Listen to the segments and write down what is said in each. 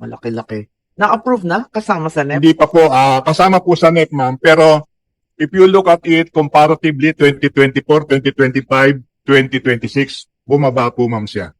Malaki-laki. Na-approve na? Kasama sa NEP? Hindi pa po, ah, kasama po sa NEP, ma'am. Pero if you look at it comparatively, 2024, 2025, 2026, bumaba po, ma'am, siya.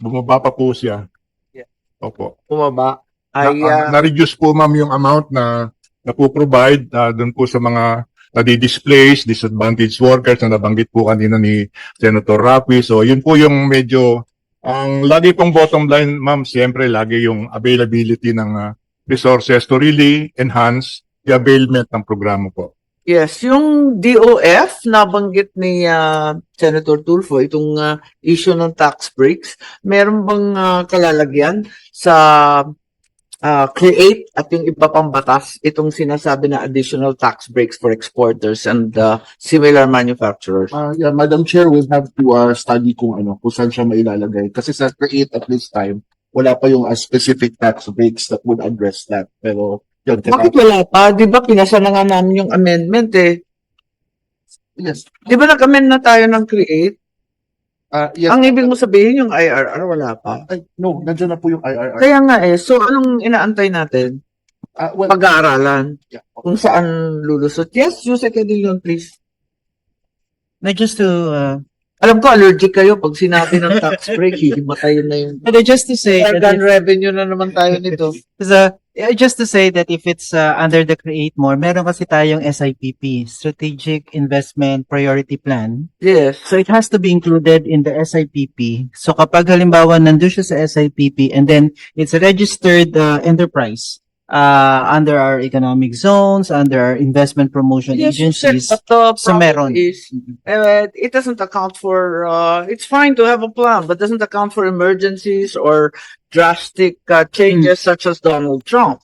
Bumaba pa po siya. Yeah. Opo. Bumaba. Na, Ay, ah, ah, na-reduce po, ma'am, yung amount na na-provide uh, doon po sa mga nadi-displace, disadvantaged workers na nabanggit po kanina ni Senator Rapi. So, yun po yung medyo, ang lagi pong bottom line, ma'am, siyempre lagi yung availability ng ah, resources to really enhance the availment ng programa po. yes, yung DOF, nabanggit ni ah, Senator Tulfo, itong ah, issue ng tax breaks, meron bang ah, kalalagyan sa ah, create at yung iba pang batas, itong sinasabi na additional tax breaks for exporters and ah, similar manufacturers? Ah, yeah, Madam Chair, we'll have to uh, study kung ano, kung saan siya mailalagay. Kasi sa create at this time, wala pa yung uh, specific tax breaks that would address that. Pero, yun, Bakit wala pa? Di ba pinasa na nga namin yung amendment eh? yes, Di ba nag-amend na tayo ng create? Ah yes, Ang ibig mo sabihin yung IRR, wala pa. ay, no, nandiyan na po yung IRR. Kaya nga eh, so anong inaantay natin? Ah, well, Pag-aaralan yeah, kung saan lulusot. Yes, Jose Cadillon, please. Na just to uh, Alam ko, allergic kayo pag sinabi ng tax break, hihimatayin na yung but just to say that organ revenue na naman tayo nito. the, yeah, just to say that if it's uh, under the create more, meron kasi tayong SIPP, Strategic Investment Priority Plan. Yes. So it has to be included in the SIPP. So kapag halimbawa nandun siya sa SIPP and then it's a registered uh, enterprise uh, under our economic zones, under our investment promotion Yes, agencies. but the So problem meron. is, uh, it doesn't account for, uh, it's fine to have a plan, but doesn't account for emergencies or drastic uh, changes such as Donald Trump.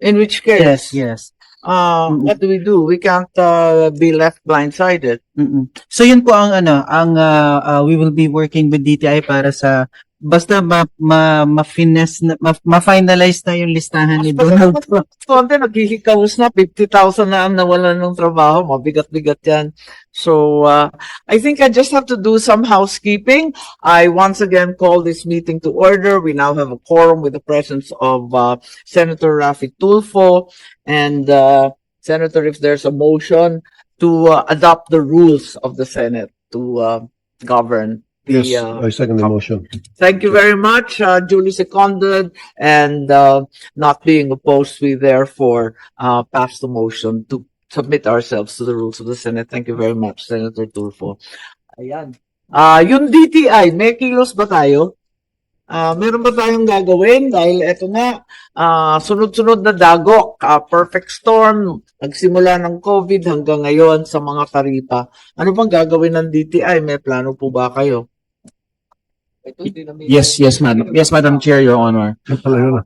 In which case, Yes, yes. uh, Mm. what do we do? We can't uh, be left blindsided. Mm-mm. So yun po ang ano, ang uh, uh, we will be working with DTI para sa basta ma ma ma-finesse na ma, ma-finalize na yung listahan ni Donald Trump. Konti, naghihikawas na, 50,000 na ang nawalan ng trabaho. Mabigat-bigat yan. So, uh, I think I just have to do some housekeeping. I once again call this meeting to order. We now have a quorum with the presence of uh, Senator Rafi Tulfo and uh, Senator, if there's a motion to uh, adopt the rules of the Senate to uh, govern the Yes, uh, I second the motion. Thank you very much, uh, duly seconded, and, uh, not being opposed, we therefore, uh, pass the motion to submit ourselves to the rules of the Senate. Thank you very much, Senator Tulfo. Ayan. Ah, yung DTI, may kilos ba tayo? Ah, meron ba tayong gagawin? Dahil eto nga, ah, sunod-sunod na dagok, ah, perfect storm, nagsimula ng COVID hanggang ngayon sa mga taripa. Ano bang gagawin ng DTI? May plano po ba kayo? Ito, hindi namin- Yes, yes, madam. Yes, Madam Chair, Your Honor. Yan pala yun.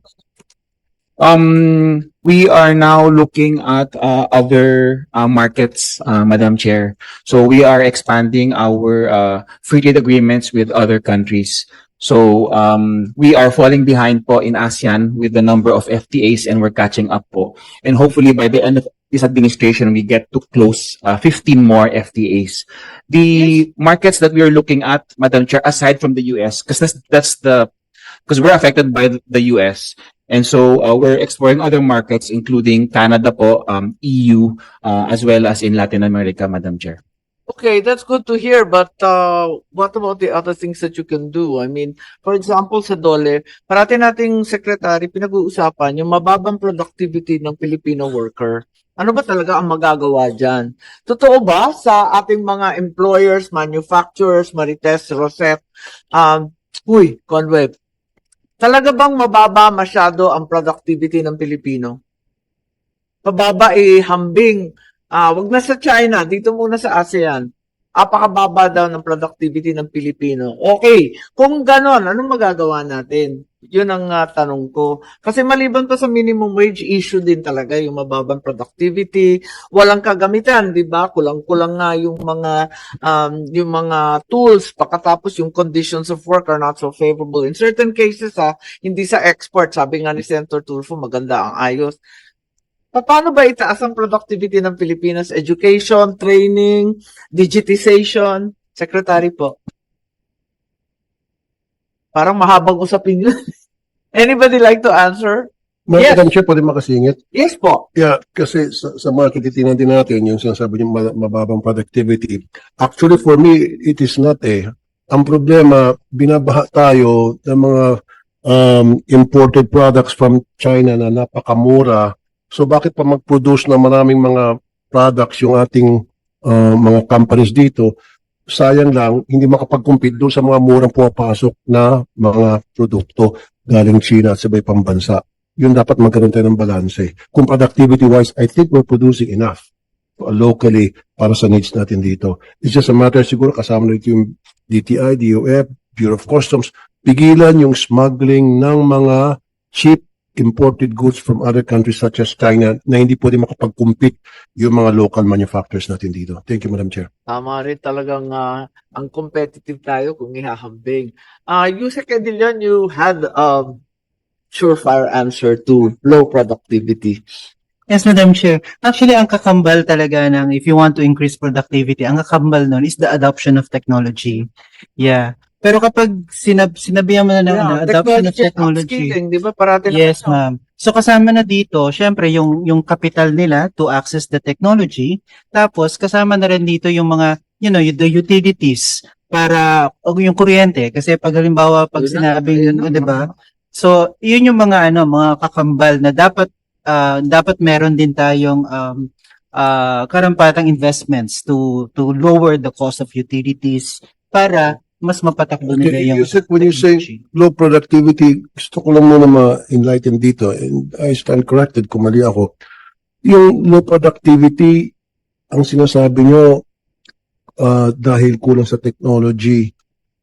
Um, we are now looking at uh, other uh, markets, uh, Madam Chair. So we are expanding our uh, free trade agreements with other countries. So um, we are falling behind po in ASEAN with the number of FTAs and we're catching up po. And hopefully by the end of this administration, we get to close uh, 15 more FTAs. The markets that we are looking at, Madam Chair, aside from the US, because that's, that's the because we're affected by the- the US. And so uh, we're exploring other markets, including Canada po, um, EU, uh, as well as in Latin America, Madam Chair. Okay, that's good to hear, but uh, what about the other things that you can do? I mean, for example, sa DOLE, parati nating secretary pinag-uusapan yung mababang productivity ng Filipino worker. Ano ba talaga ang magagawa dyan? Totoo ba sa ating mga employers, manufacturers, Marites, Rosette, um, uy, Conweb, talaga bang mababa masyado ang productivity ng Pilipino? Pababa eh, hambing Ah, wag na sa China, dito muna sa ASEAN. Apakababa daw ng productivity ng Pilipino. Okay, kung ganon, anong magagawa natin? Yun ang ah, tanong ko. Kasi maliban pa sa minimum wage issue din talaga yung mababang productivity, walang kagamitan, 'di ba? Kulang-kulang nga yung mga um, yung mga tools pagkatapos yung conditions of work are not so favorable. In certain cases ha, hindi sa export, sabi nga ni Senator Tulfo, maganda ang ayos. Pa- Paano ba itaas ang productivity ng Pilipinas? Education, training, digitization? Secretary po. Parang mahabang usapin yun. Anybody like to answer? Yes. Yes. Madam Chair, pwede makasingit? Yes po. Yeah, kasi sa, sa market, titingnan din natin yung sinasabi niyo ma- mababang productivity. Actually, for me, it is not eh. Ang problema, binabaha tayo ng mga um, imported products from China na napakamura. So bakit pa mag-produce ng maraming mga products yung ating uh, mga companies dito? Sayang lang, hindi makapag-compete doon sa mga murang pumapasok na mga produkto galing China at sa iba pang bansa yun dapat magkaroon tayo ng balanse. Kung productivity-wise, I think we're producing enough uh, locally para sa needs natin dito. It's just a matter, siguro kasama na yung DTI, DOF, Bureau of Customs, pigilan yung smuggling ng mga cheap imported goods from other countries such as China na hindi pwede makapag-compete yung mga local manufacturers natin dito. Thank you, Madam Chair. Tama rin talagang ah, ang competitive tayo kung ihahambing. Ah, you second Dilion, you had um surefire answer to low productivity. Yes, Madam Chair. Actually, ang kakambal talaga ng if you want to increase productivity, ang kakambal nun is the adoption of technology. Yeah. Pero kapag sinab sinabihan mo na ng ano, adoption of technology, di ba? Parati na Yes, ma'am. So kasama na dito, syempre yung yung capital nila to access the technology. Tapos kasama na rin dito yung mga you know, the utilities para o yung kuryente kasi pag halimbawa pag na, sinabing yun na. 'di ba? So, yun yung mga ano, mga kakambal na dapat ah, dapat meron din tayong um ah, karampatang investments to to lower the cost of utilities para mas mapatakbo nila Okay, yung you said, when you say low productivity, gusto ko lang muna ma-enlighten dito and I stand corrected kung mali ako. Yung low productivity, ang sinasabi nyo uh, dahil kulang sa technology,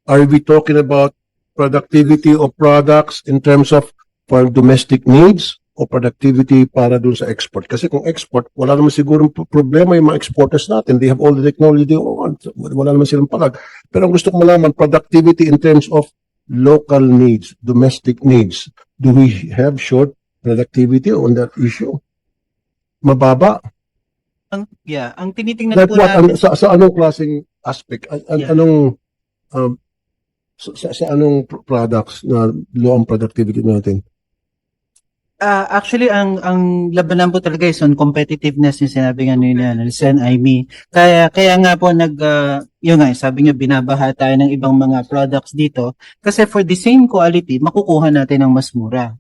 are we talking about productivity of products in terms of for domestic needs o productivity para dun sa export? Kasi kung export, wala naman siguro problema yung mga exporters natin. They have all the technology they want. Wala naman silang palag. Pero ang gusto ko malaman, productivity in terms of local needs, domestic needs. Do we have short productivity on that issue? Mababa? ang yeah, ang tinitingnan Like po what? natin An- sa, sa anong klaseng aspect? An- an- Yeah. Anong um, sa, sa, sa anong pr- products na low ang productivity natin? Ah, actually, ang ang labanan po talaga is on competitiveness yung sinabi nga ni Sen Aimee. Kaya kaya nga po nag ah, yun nga sabi niyo binabaha tayo ng ibang mga products dito kasi for the same quality makukuha natin ng mas mura.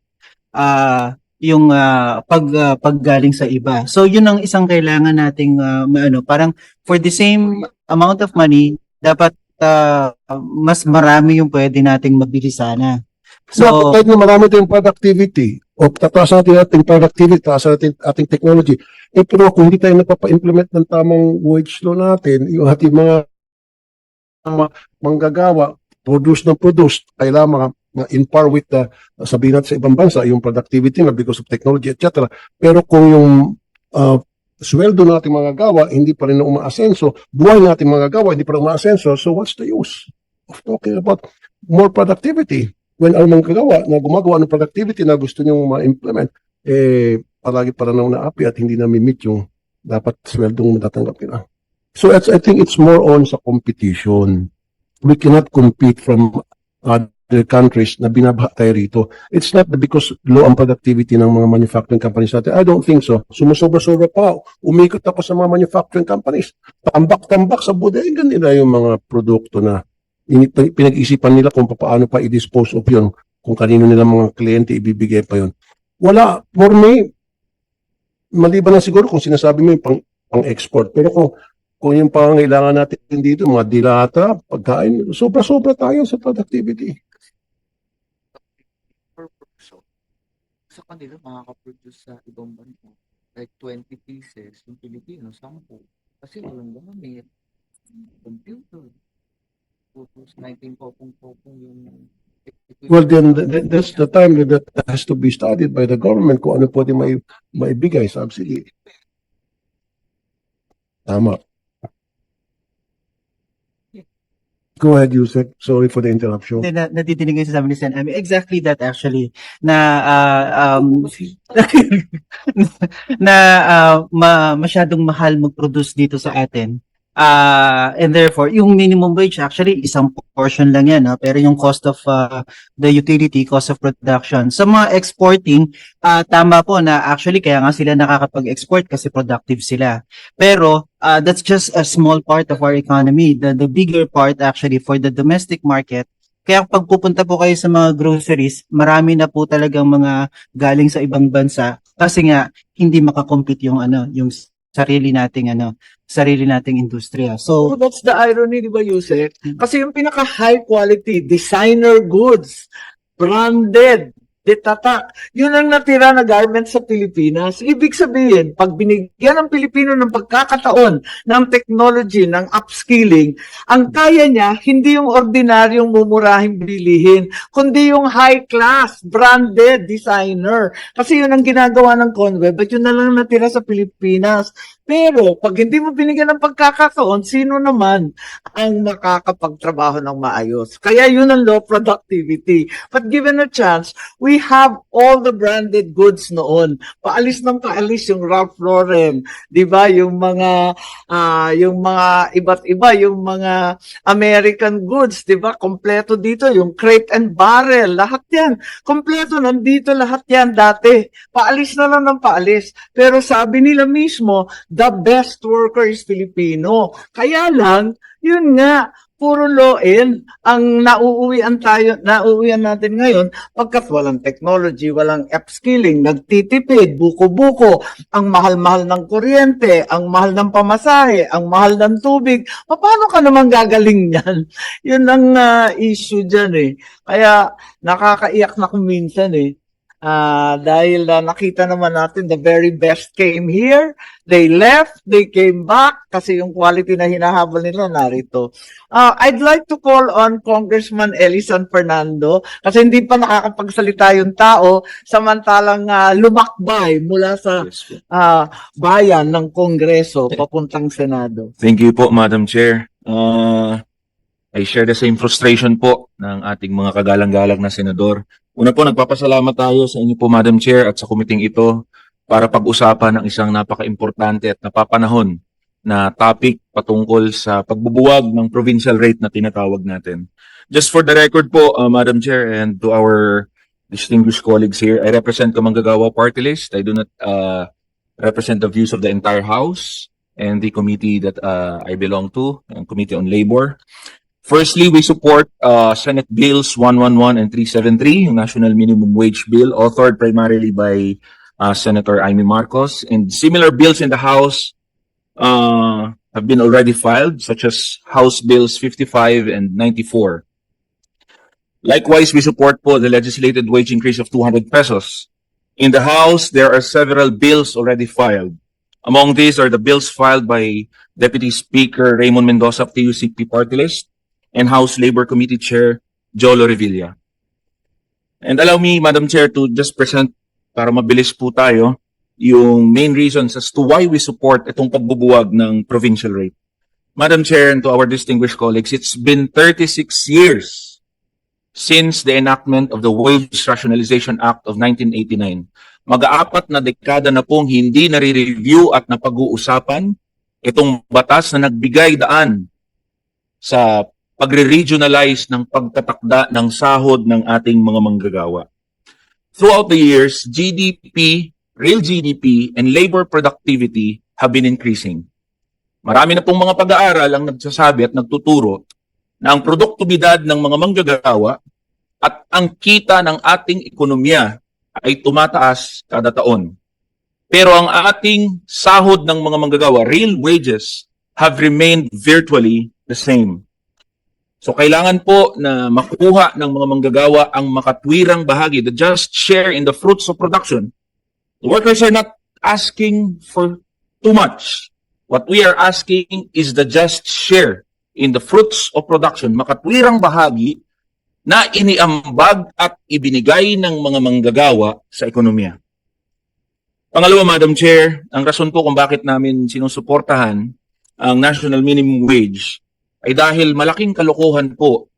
Ah, yung ah, pag ah, paggaling sa iba. So yun ang isang kailangan nating ah, maano, parang for the same amount of money dapat ah, mas marami yung pwede nating mabili sana. So, So, kahit na marami tayong productivity, o tataas natin ating productivity, tataas natin ating technology, eh pero kung hindi tayo nagpapa-implement ng tamang wage law natin, yung ating mga manggagawa, produce ng produce, mga, mga in par with the, sabihin natin sa ibang bansa, yung productivity na because of technology, etc. Pero kung yung uh, sweldo natin mga gawa, hindi pa rin na umaasenso, buhay natin mga gawa, hindi pa rin umaasenso, so what's the use of talking about more productivity? When ang mga kagawa na gumagawa ng productivity na gusto nyo ma-implement, eh, palagi para nang naapi at hindi namin meet yung dapat sweldong matatanggap nila. So it's, I think it's more on sa competition. We cannot compete from other countries na binabaha tayo rito. It's not because low ang productivity ng mga manufacturing companies natin. I don't think so. Sumusobra-sobra pa. Umikot ako sa mga manufacturing companies. Tambak-tambak sa bodega nila yung mga produkto na pinag-isipan nila kung paano pa i-dispose of yun, kung kanino nila mga kliyente ibibigay pa yun. Wala, for me, maliban na siguro kung sinasabi mo yung pang, pang-export. Pero kung, kung yung pangangailangan natin dito, mga dilata, pagkain, sobra-sobra tayo sa productivity. Sa kanila, makaka-produce sa ibang bansa. Like 20 pieces, yung Pilipino, 10. Kasi walang gamit. Computer. Photos, 19 popong-popong yung Well, then, th- th- that's the time that has to be studied by the government kung ano pwede may, maibigay, subsidy. Tama. Go ahead, Yusek. Sorry for the interruption. Hindi, na, natidinig ko yung sabi ni Sen. I mean, exactly that actually. Na, ah, um, na ah, ma, masyadong mahal mag-produce dito sa atin. Ah, and therefore, yung minimum wage actually isang portion lang yan, no? pero yung cost of ah, the utility, cost of production. Sa mga exporting, ah, tama po na actually kaya nga sila nakakapag-export kasi productive sila. Pero ah, that's just a small part of our economy. The the bigger part actually for the domestic market. Kaya pag pupunta po kayo sa mga groceries, marami na po talagang mga galing sa ibang bansa kasi nga hindi makakompete yung ano, yung sarili nating ano, sarili nating industriya. So, So that's the irony, di ba, Yusek? Kasi yung pinaka high quality designer goods, branded, detatak, yun ang natira na garment sa Pilipinas. Ibig sabihin, pag binigyan ng Pilipino ng pagkakataon ng technology, ng upskilling, ang kaya niya, hindi yung ordinaryong mumurahing bilihin, kundi yung high class, branded designer. Kasi yun ang ginagawa ng Conweb, at yun na lang natira sa Pilipinas. Pero, pag hindi mo binigyan ng pagkakataon, sino naman ang makakapagtrabaho ng maayos? Kaya yun ang low productivity. But given a chance, we have all the branded goods noon. Paalis ng paalis yung Ralph Lauren, 'di ba? Yung mga ah, yung mga iba't iba, yung mga American goods, 'di ba? Kompleto dito yung crate and barrel, lahat 'yan. Kompleto nandito lahat 'yan dati. Paalis na lang ng paalis. Pero sabi nila mismo, the best worker is Filipino. Kaya lang, yun nga, puro low-end ang nauuwian tayo, nauuwian natin ngayon pagkat walang technology, walang upskilling, nagtitipid, buko-buko, ang mahal-mahal ng kuryente, ang mahal ng pamasahe, ang mahal ng tubig. Paano ka naman gagaling yan? Yun ang ah, issue dyan eh. Kaya nakakaiyak na kung minsan eh. Ah, dahil ah, nakita naman natin the very best came here, they left, they came back kasi yung quality na hinahabol nila narito. Ah, I'd like to call on Congressman Elisan Fernando kasi hindi pa nakakapagsalita yung tao samantalang ah, lumakbay mula sa ah, bayan ng Kongreso papuntang Senado. Thank you po, Madam Chair. Uh, I share the same frustration po ng ating mga kagalang-galang na senador. Una po, nagpapasalamat tayo sa inyo po, Madam Chair, at sa kumiting ito para pag-usapan ng isang napaka-importante at napapanahon na topic patungkol sa pagbubuwag ng provincial rate na tinatawag natin. Just for the record po, uh, Madam Chair, and to our distinguished colleagues here, I represent Kamanggagawa Party List. I do not uh, represent the views of the entire House and the committee that uh, I belong to, and Committee on Labor. Firstly, we support uh, Senate Bills 111 and 373, yung National Minimum Wage Bill, authored primarily by uh, Senator Amy Marcos. And similar bills in the House uh, have been already filed, such as House Bills 55 and 94. Likewise, we support po the legislated wage increase of 200 pesos. In the House, there are several bills already filed. Among these are the bills filed by Deputy Speaker Raymond Mendoza of the UCP Party List and House Labor Committee Chair Jolo Revilla. And allow me, Madam Chair, to just present para mabilis po tayo yung main reasons as to why we support itong pagbubuwag ng provincial rate. Madam Chair and to our distinguished colleagues, it's been 36 years since the enactment of the Wage Rationalization Act of 1989. Mag-aapat na dekada na pong hindi nare-review at napag-uusapan itong batas na nagbigay daan sa pagre-regionalize ng pagtatakda ng sahod ng ating mga manggagawa. Throughout the years, GDP, real GDP, and labor productivity have been increasing. Marami na pong mga pag-aaral ang nagsasabi at nagtuturo na ang produktibidad ng mga manggagawa at ang kita ng ating ekonomiya ay tumataas kada taon. Pero ang ating sahod ng mga manggagawa, real wages, have remained virtually the same. So kailangan po na makuha ng mga manggagawa ang makatwirang bahagi, the just share in the fruits of production. The workers are not asking for too much. What we are asking is the just share in the fruits of production, makatwirang bahagi na iniambag at ibinigay ng mga manggagawa sa ekonomiya. Pangalawa, Madam Chair, ang rason po kung bakit namin sinusuportahan ang National Minimum Wage ay dahil malaking kalokohan po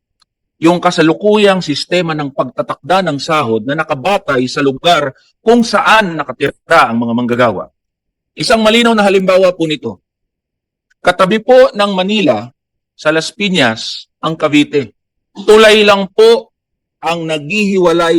yung kasalukuyang sistema ng pagtatakda ng sahod na nakabatay sa lugar kung saan nakatira ang mga manggagawa. Isang malinaw na halimbawa po nito. Katabi po ng Manila, sa Las Piñas, ang Cavite. Tulay lang po ang naghihiwalay